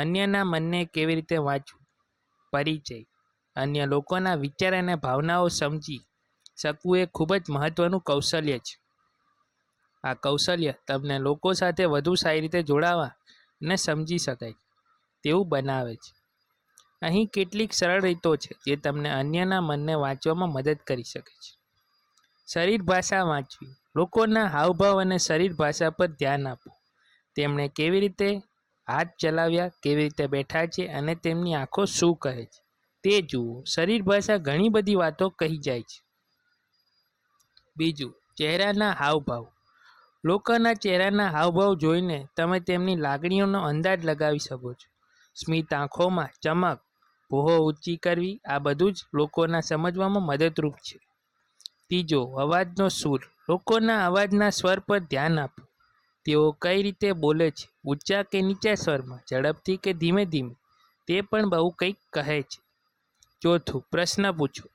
અન્યના મનને કેવી રીતે વાંચવું? પરિચય. અન્ય લોકોના વિચાર અને ભાવનાઓ સમજી શકવું એ ખૂબ જ મહત્ત્વનું કૌશલ્ય છે. આ કૌશલ્ય તમને લોકો સાથે વધુ સારી રીતે જોડાવા અને સમજી શકાય તેવું બનાવે છે. અહીં કેટલીક સરળ રીતો છે જે તમને અન્યના મનને વાંચવામાં મદદ કરી શકે છે. શરીર ભાષા વાંચવી. લોકોના હાવભાવ અને શરીર ભાષા પર ધ્યાન આપવું. તેમણે કેવી રીતે હાથ ચલાવ્યા કેવી રીતે બેઠા છે અને તેમની આંખો શું કહે છે? તે જુઓ, શરીર ભાષા ઘણી બધી વાતો કહી જાય છે. બીજું, ચહેરાના હાવભાવ. લોકોના ચહેરાના હાવભાવ જોઈને તમે તેમની લાગણીઓનો અંદાજ લગાવી શકો છો. સ્મિત આંખોમાં, ચમક, ભોહો ઊંચી કરવી, આ બધું જ લોકોના સમજવામાં મદદરૂપ છે. ત્રીજો, અવાજનો સૂર. લોકોના અવાજના સ્વર પર ધ્યાન આપો. તેઓ કઈ રીતે બોલે છે? ઊંચા કે નીચા સ્વરમાં? ઝડપથી કે ધીમે ધીમે? તે પણ બહુ કંઈક કહે છે. ચોથું, પ્રશ્ન પૂછો.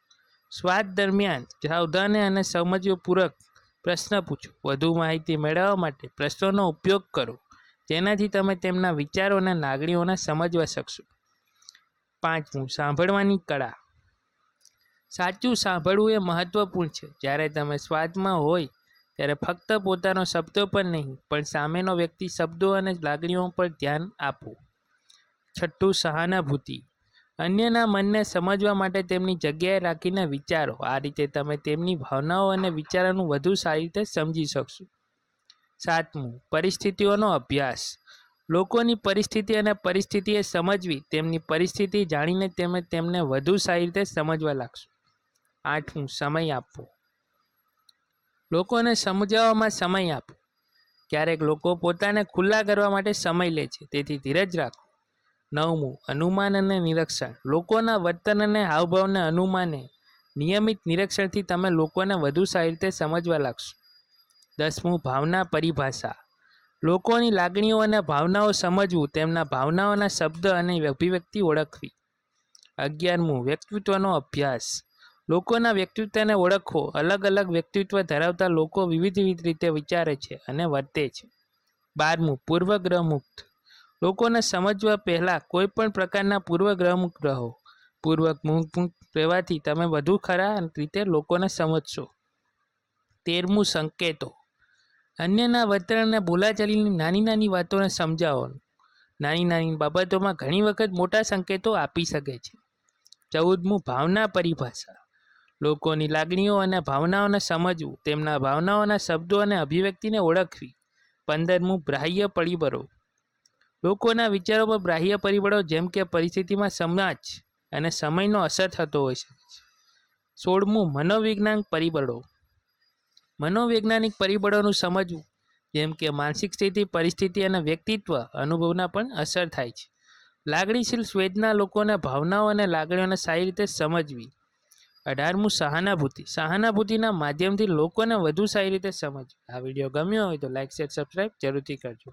સ્વાદ દરમિયાન સાવધાને અને સમજપૂર્વક પ્રશ્ન પૂછો. વધુ માહિતી મેળવવા માટે પ્રશ્નોનો ઉપયોગ કરો, જેનાથી તમે તેમના વિચારો અને લાગણીઓને સમજવા શકશો. પાંચમું, સાંભળવાની કળા. સાચું સાંભળવું એ મહત્વપૂર્ણ છે. જ્યારે તમે સ્વાદમાં હોય ત્યારે ફક્ત પોતાનો શબ્દો પર નહીં, પણ સામેનો વ્યક્તિ શબ્દો અને લાગણીઓ પર ધ્યાન આપવું છઠ્ઠું, સહાનુભૂતિ. અન્યના મનને સમજવા માટે તેમની જગ્યાએ રાખીને વિચારો. આ રીતે તમે તેમની ભાવનાઓ અને વિચારોનું વધુ સારી રીતે સમજી શકશો. સાતમું, પરિસ્થિતિઓનો અભ્યાસ. લોકોની પરિસ્થિતિ અને પરિસ્થિતિએ સમજવી. તેમની પરિસ્થિતિ જાણીને તમે તેમને વધુ સારી રીતે સમજવા લાગશો. આઠમું, સમય આપવો. લોકોને સમજાવવામાં સમય આપો. ક્યારેક લોકો પોતાને ખુલ્લા કરવા માટે સમય લે છે. તેથી ધીરજ રાખો. નવમું, અનુમાન અને નિરીક્ષણ. લોકોના વર્તન અને હાવભાવને અનુમાને નિયમિત નિરીક્ષણથી તમે લોકોને વધુ સારી રીતે સમજવા લાગશો. દસમું, ભાવના પરિભાષા. લોકોની લાગણીઓ અને ભાવનાઓ સમજવું, તેમના ભાવનાઓના શબ્દ અને અભિવ્યક્તિ ઓળખવી. અગિયારમું, વ્યક્તિત્વનો અભ્યાસ. લોકોના વ્યક્તિત્વને ઓળખવો, અલગ અલગ વ્યક્તિત્વ ધરાવતા લોકો વિવિધ વિવિધ રીતે વિચારે છે અને વર્તે છે. બારમું પૂર્વગ્રહ મુક્ત લોકોને સમજવા પહેલાં કોઈ પણ પ્રકારના પૂર્વગ્રહ મુક્ત રહો. પૂર્વક મુક્ત રહેવાથી તમે વધુ ખરા રીતે લોકોને સમજશો. તેરમું, સંકેતો. અન્યના વર્તન અને બોલાચાલીની નાની નાની વાતોને સમજાવવાનું નાની નાની બાબતોમાં ઘણી વખત મોટા સંકેતો આપી શકે છે. ચૌદમું, ભાવના પરિભાષા. લોકોની લાગણીઓ અને ભાવનાઓને સમજવું, તેમના ભાવનાઓના શબ્દો અને અભિવ્યક્તિને ઓળખવી. પંદરમું, બાહ્ય પરિબળો. લોકોના વિચારો પર બાહ્ય પરિબળો જેમ કે પરિસ્થિતિમાં સમાજ અને સમયનો અસર થતો હોય છે. સોળમું, મનોવિજ્ઞાન પરિબળો. મનોવૈજ્ઞાનિક પરિબળોનું સમજવું, જેમ કે માનસિક સ્થિતિ, પરિસ્થિતિ અને વ્યક્તિત્વ અનુભવના પણ અસર થાય છે. લાગણીશીલ સ્વેદના લોકોના ભાવનાઓ અને લાગણીઓને સારી રીતે સમજવી. અઢારમું સહાનુભૂતિ. સહાનુભૂતિના માધ્યમથી લોકોને વધુ સારી રીતે સમજ. આ વીડિયો ગમ્યો હોય તો લાઇક શેર સબસ્ક્રાઈબ જરૂરથી કરજો.